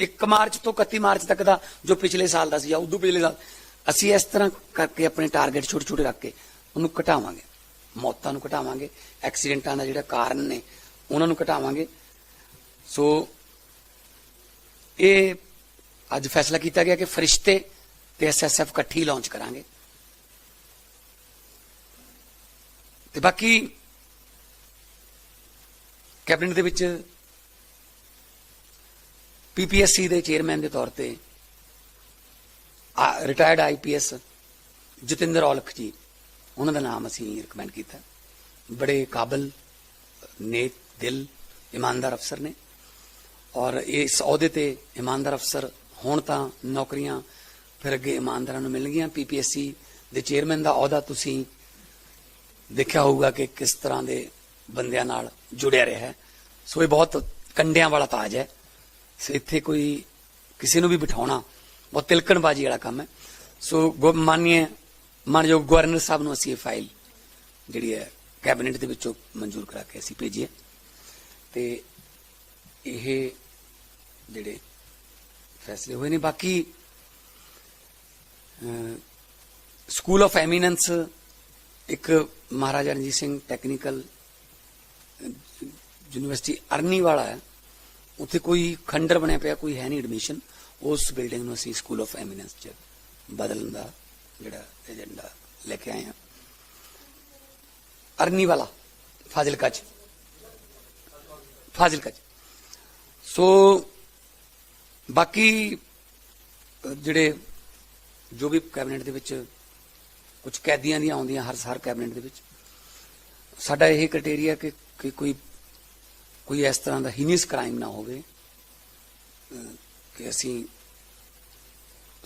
1 ਮਾਰਚ ਤੋਂ 31 ਮਾਰਚ ਤੱਕ ਦਾ ਜੋ ਪਿਛਲੇ ਸਾਲ ਦਾ ਸੀ ਜਾਂ ਉਦੋਂ ਪਿਛਲੇ ਸਾਲ, ਅਸੀਂ ਇਸ ਤਰ੍ਹਾਂ ਕਰਕੇ ਆਪਣੇ ਟਾਰਗੇਟ ਛੋਟੇ ਛੋਟੇ ਰੱਖ ਕੇ ਉਹਨੂੰ ਘਟਾਵਾਂਗੇ। ਮੌਤਾਂ ਨੂੰ ਘਟਾਵਾਂਗੇ, ਐਕਸੀਡੈਂਟਾਂ ਦਾ ਜਿਹੜਾ ਕਾਰਨ ਨੇ, ਉਹਨਾਂ ਨੂੰ ਘਟਾਵਾਂਗੇ। ਸੋ ਇਹ ਅੱਜ ਫੈਸਲਾ ਕੀਤਾ ਗਿਆ ਕਿ ਫਰਿਸ਼ਤੇ ਤੇ ਐਸਐਸਐਫ ਇਕੱਠੀ ਲਾਂਚ ਕਰਾਂਗੇ। ਤੇ ਬਾਕੀ ਕੈਬਨਿਟ ਦੇ ਵਿੱਚ ਪੀਪੀਐਸਸੀ ਦੇ ਚੇਅਰਮੈਨ ਦੇ ਤੌਰ ਤੇ ਰਿਟਾਇਰਡ ਆਈਪੀਐਸ ਜਤਿੰਦਰ ਔਲਖ ਜੀ ਉਹਨਾਂ ਦਾ ਨਾਮ ਅਸੀਂ ਰਿਕਮੈਂਡ ਕੀਤਾ। ਬੜੇ ਕਾਬਲ, ਨੇਕ ਦਿਲ, ਇਮਾਨਦਾਰ ਅਫਸਰ ਨੇ। ਔਰ ਇਸ ਅਹੁਦੇ ਤੇ ਇਮਾਨਦਾਰ ਅਫਸਰ ਹੋਣ ਤਾਂ ਨੌਕਰੀਆਂ ਫਿਰ ਅੱਗੇ ਇਮਾਨਦਾਰਾਂ ਨੂੰ ਮਿਲਣਗੀਆਂ। ਪੀਪੀਐਸਸੀ ਦੇ ਚੇਅਰਮੈਨ ਦਾ ਅਹੁਦਾ ਤੁਸੀਂ ਦੇਖਿਆ ਹੋਊਗਾ ਕਿ ਕਿਸ ਤਰ੍ਹਾਂ ਦੇ ਬੰਦਿਆਂ ਨਾਲ ਜੁੜਿਆ ਰਿਹਾ ਹੈ। ਸੋ ਇਹ ਬਹੁਤ ਕੰਡਿਆਂ ਵਾਲਾ ਤਾਜ ਹੈ। ਸੋ ਇੱਥੇ ਕੋਈ ਕਿਸੇ ਨੂੰ ਵੀ ਬਿਠਾਉਣਾ ਬਹੁਤ ਤਿਲਕਣਬਾਜੀ ਵਾਲਾ ਕੰਮ ਹੈ। ਸੋ ਮਾਨਨੀਏ ਮਾਨਯੋਗ ਗਵਰਨਰ ਸਾਹਿਬ ਨੂੰ ਅਸੀਂ ਇਹ ਫਾਈਲ ਜਿਹੜੀ ਹੈ ਕੈਬਨਿਟ ਦੇ ਵਿੱਚੋਂ ਮਨਜ਼ੂਰ ਕਰਾ ਕੇ ਅਸੀਂ ਭੇਜੀ ਹੈ। ਤੇ ਇਹ ਜਿਹੜੇ ਫੈਸਲੇ ਹੋਏ ਨੇ, ਬਾਕੀ ਸਕੂਲ ਆਫ ਐਮੀਨੈਂਸ ਇੱਕ Maharaja Ranjit Singh technical university Arniwala ਹੈ। ਉੱਥੇ ਕੋਈ ਖੰਡਰ ਬਣਿਆ ਪਿਆ, ਕੋਈ ਹੈ ਨਹੀਂ ਐਡਮਿਸ਼ਨ ਉਸ ਬਿਲਡਿੰਗ ਨੂੰ ਅਸੀਂ ਸਕੂਲ ਆਫ ਐਮੀਨੈਂਸ ਚ ਬਦਲਣ ਦਾ ਜਿਹੜਾ ਏਜੰਡਾ ਲੈ ਕੇ ਆਏ ਹਾਂ ਅਰਨੀ ਵਾਲਾ, ਫਾਜ਼ਿਲਕਾ ਚ। ਫਾਜ਼ਿਲਕਾ ਚ। ਸੋ ਬਾਕੀ ਜਿਹੜੇ ਜੋ ਵੀ ਕੈਬਨਿਟ ਦੇ ਵਿੱਚ ਕੁਝ ਕੈਦੀਆਂ ਦੀਆਂ ਆਉਂਦੀਆਂ, ਹਰ ਸਾਰ ਕੈਬਨਿਟ ਦੇ ਵਿੱਚ, ਸਾਡਾ ਇਹ ਕ੍ਰਾਈਟੇਰੀਆ ਕਿ ਕਿ ਕੋਈ ਕੋਈ ਇਸ ਤਰ੍ਹਾਂ ਦਾ ਹੀਨੀਅਸ ਕ੍ਰਾਈਮ ਨਾ ਹੋਵੇ ਕਿ ਅਸੀਂ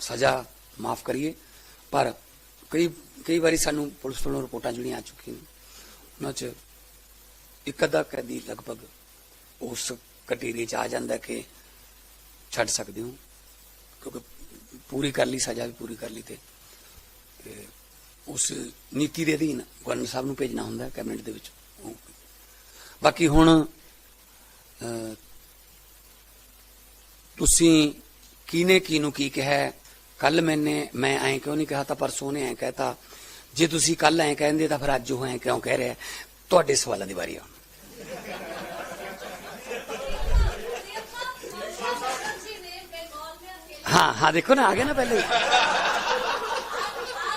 ਸਜ਼ਾ ਮਾਫ ਕਰੀਏ। ਪਰ ਕਈ ਕਈ ਵਾਰੀ ਸਾਨੂੰ ਪੁਲਿਸ ਵੱਲੋਂ ਰਿਪੋਰਟਾਂ ਜਿਹੜੀਆਂ ਆ ਚੁੱਕੀਆਂ ਨੇ ਉਹਨਾਂ 'ਚ ਇੱਕ ਅੱਧਾ ਕੈਦੀ ਲਗਭਗ ਉਸ ਕਟੇਰੀ 'ਚ ਆ ਜਾਂਦਾ ਕਿ ਛੱਡ ਸਕਦੇ ਹੋ ਕਿਉਂਕਿ ਪੂਰੀ ਕਰ ਲਈ ਸਜ਼ਾ ਵੀ ਪੂਰੀ ਕਰ ਲਈ ਤੇ ਉਸ ਨੀਤੀ ਦੇ ਅਧੀਨ ਗਵਰਨਰ ਸਾਹਿਬ ਨੂੰ ਭੇਜਣਾ ਹੁੰਦਾ ਕੈਬਨਿਟ ਦੇ ਵਿੱਚ। ਬਾਕੀ ਹੁਣ ਅਹ, ਤੁਸੀਂ ਕਿਨੇ ਕਿਨੂੰ ਕੀ ਕਿਹਾ ਕੱਲ ਮੈਨੇ, ਮੈਂ ਐਂ ਕਿਉਂ ਨਹੀਂ ਕਿਹਾ ਤਾਂ ਪਰਸੋਂ ਨੇ ਐਂ ਕਹਿਤਾ, ਜੇ ਤੁਸੀਂ ਕੱਲ ਐਂ ਕਹਿੰਦੇ ਤਾਂ ਫਿਰ ਅੱਜ ਉਹ ਐਂ ਕਿਉਂ ਕਹਿ ਰਿਹਾ? ਤੁਹਾਡੇ ਸਵਾਲਾਂ ਦੀ ਵਾਰੀ ਆ। ਹਾਂ ਹਾਂ, ਦੇਖੋ ਨਾ, ਆ ਗਿਆ ਨਾ ਪਹਿਲੇ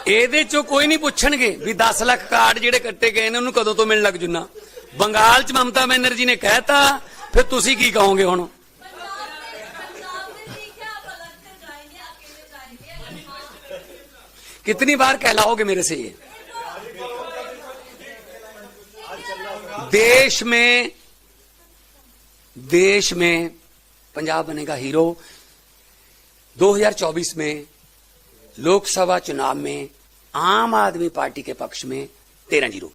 ਇਹਦੇ ਚੋਂ ਕੋਈ ਨਹੀਂ ਪੁੱਛਣਗੇ ਵੀ 10 ਲੱਖ ਕਾਰਡ ਜਿਹੜੇ ਕੱਟੇ ਗਏ ਨੇ, ਉਹਨੂੰ ਕਦੋਂ ਤੋਂ ਮਿਲਣ ਲੱਗ ਜੁਨਾ? ਬੰਗਾਲ ਚ ਮਮਤਾ ਬੈਨਰਜੀ ਨੇ ਕਹਿਤਾ, ਫਿਰ ਤੁਸੀਂ ਕੀ ਕਹੋਗੇ ਹੁਣ? कितनी बार कहलाओगे मेरे से ये? देश में देश में पंजाब बनेगा हीरो। 2024 में लोकसभा चुनाव में आम आदमी पार्टी के पक्ष में तेरह ज़ीरो।